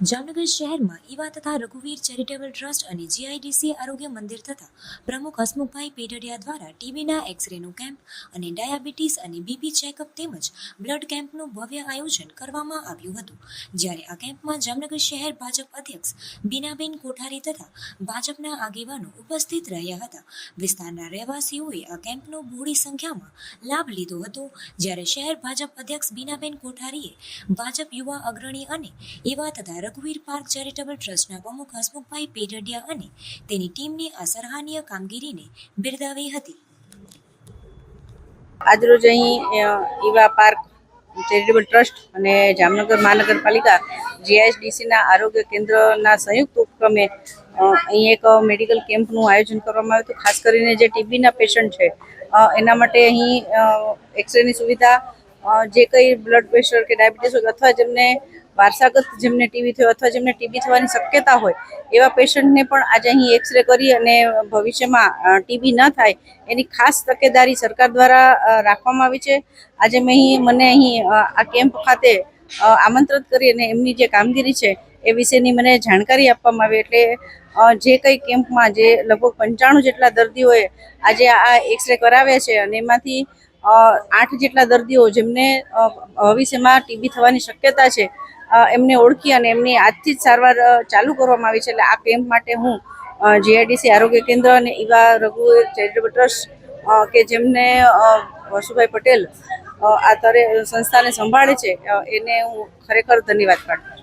જામનગર શહેરમાં ઈવા તથા રઘુવીર ચેરિટેબલ ટ્રસ્ટ અને જીઆઈડીસી આરોગ્ય મંદિર તથા પ્રમુખ હસમુખભાઈ પેડડિયા દ્વારા ટીબીના એક્સરેનું કેમ્પ અને ડાયાબિટીસ અને બીપી ચેકઅપ તેમજ બ્લડ કેમ્પનું ભવ્ય આયોજન કરવામાં આવ્યું હતું. જ્યારે આ કેમ્પમાં જામનગર શહેર ભાજપ અધ્યક્ષ બીનાબેન કોઠારી તથા ભાજપના આગેવાનો ઉપસ્થિત રહ્યા હતા. વિસ્તારના રહેવાસીઓએ આ કેમ્પનો બહોળી સંખ્યામાં લાભ લીધો હતો. જ્યારે શહેર ભાજપ અધ્યક્ષ બીનાબેન કોઠારીએ ભાજપ યુવા અગ્રણી અને એવા તથા રઘુવીર પાર્ક ચેરિટેબલ ટ્રસ્ટના પ્રમુખ હસમુખભાઈ પેઢડિયા અને તેની ટીમની આ સરાહનીય કામગીરીને બિરદાવી હતી. આજરોજ અહીં ઈવા પાર્ક ચેરિટેબલ ટ્રસ્ટ અને જામનગર મહાનગરપાલિકા જીઆઈએસડીસીના આરોગ્ય કેન્દ્રના સંયુક્ત ઉપક્રમે અહીં એક મેડિકલ કેમ્પનું આયોજન કરવામાં આવ્યું હતું. ખાસ કરીને જે ટીબીના પેશન્ટ છે એના માટે અહીં એક્સરેની સુવિધા જે કંઈ બ્લડ પ્રેશર કે ડાયાબિટીસ હોય અથવા જેમને વારસાગત જેમને ટીબી થયો અથવા જેમને ટીબી થવાની શક્યતા હોય, એવા પેશન્ટને પણ આજે અહીં એક્સરે કરી અને ભવિષ્યમાં ટીબી ન થાય, એની ખાસ તકેદારી સરકાર દ્વારા રાખવામાં આવી છે. આજે મેં અહીં, મને અહીં આ કેમ્પ ખાતે આમંત્રિત કરી અને એમની જે કામગીરી છે, એ વિશેની મને જાણકારી આપવામાં આવી એટલે જે કંઈ કેમ્પમાં જે લગભગ પંચાણું જેટલા દર્દીઓએ આજે આ એક્સરે કરાવ્યા છે અને એમાંથી આઠ જેટલા દર્દીઓ જેમને ભવિષ્યમાં ટીબી થવાની શક્યતા છે એમને ઓળખી અને એમની આજથી જ સારવાર ચાલુ કરવામાં આવી છે એટલે આ કેમ્પ માટે હું જીઆઈડીસી આરોગ્ય કેન્દ્ર અને ઈવા રઘુ ચેરિટેબલ ટ્રસ્ટ કે જેમને વસુભાઈ પટેલ આ તરે, સંસ્થાને સંભાળે છે એને હું ખરેખર ધન્યવાદ પાઠવું